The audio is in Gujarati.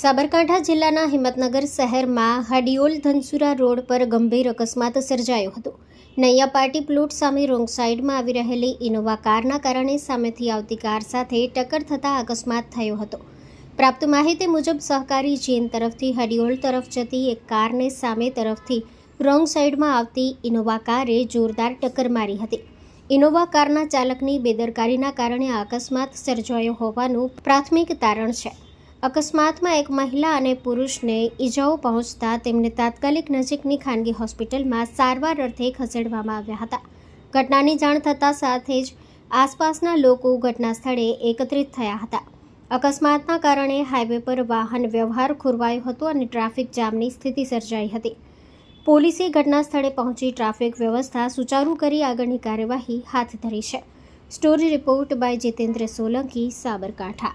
સાબરકાંઠા જિલ્લાના હિંમતનગર શહેરમાં હડિયોલ ધનસુરા રોડ પર ગંભીર અકસ્માત સર્જાયો હતો. નૈયા પાર્ટી પ્લોટ સામે રોંગ સાઈડમાં આવી રહેલી ઇનોવા કારના કારણે સામેથી આવતી કાર સાથે ટક્કર થતાં અકસ્માત થયો હતો. પ્રાપ્ત માહિતી મુજબ સહકારી જેન તરફથી હડિયોલ તરફ જતી એક કારને સામે તરફથી રોંગ સાઈડમાં આવતી ઇનોવા કારે જોરદાર ટક્કર મારી હતી. ઇનોવા કારના ચાલકની બેદરકારીના કારણે અકસ્માત સર્જાયો હોવાનું પ્રાથમિક તારણ છે. અકસ્માતમાં એક મહિલા અને પુરુષને ઈજાઓ પહોંચતા તેમને તાત્કાલિક નજીકની ખાનગી હોસ્પિટલમાં સારવાર અર્થે ખસેડવામાં આવ્યા હતા. ઘટનાની જાણ થતાં સાથે જ આસપાસના લોકો ઘટના સ્થળે એકત્રિત થયા હતા. અકસ્માતના કારણે હાઈવે પર વાહન વ્યવહાર ખોરવાયો હતો અને ટ્રાફિક જામની સ્થિતિ સર્જાઈ હતી. પોલીસે ઘટના સ્થળે પહોંચી ટ્રાફિક વ્યવસ્થા સુચારુ કરી આગળની કાર્યવાહી હાથ ધરી છે. Story report by Jitendra Solanki, Sabarkantha.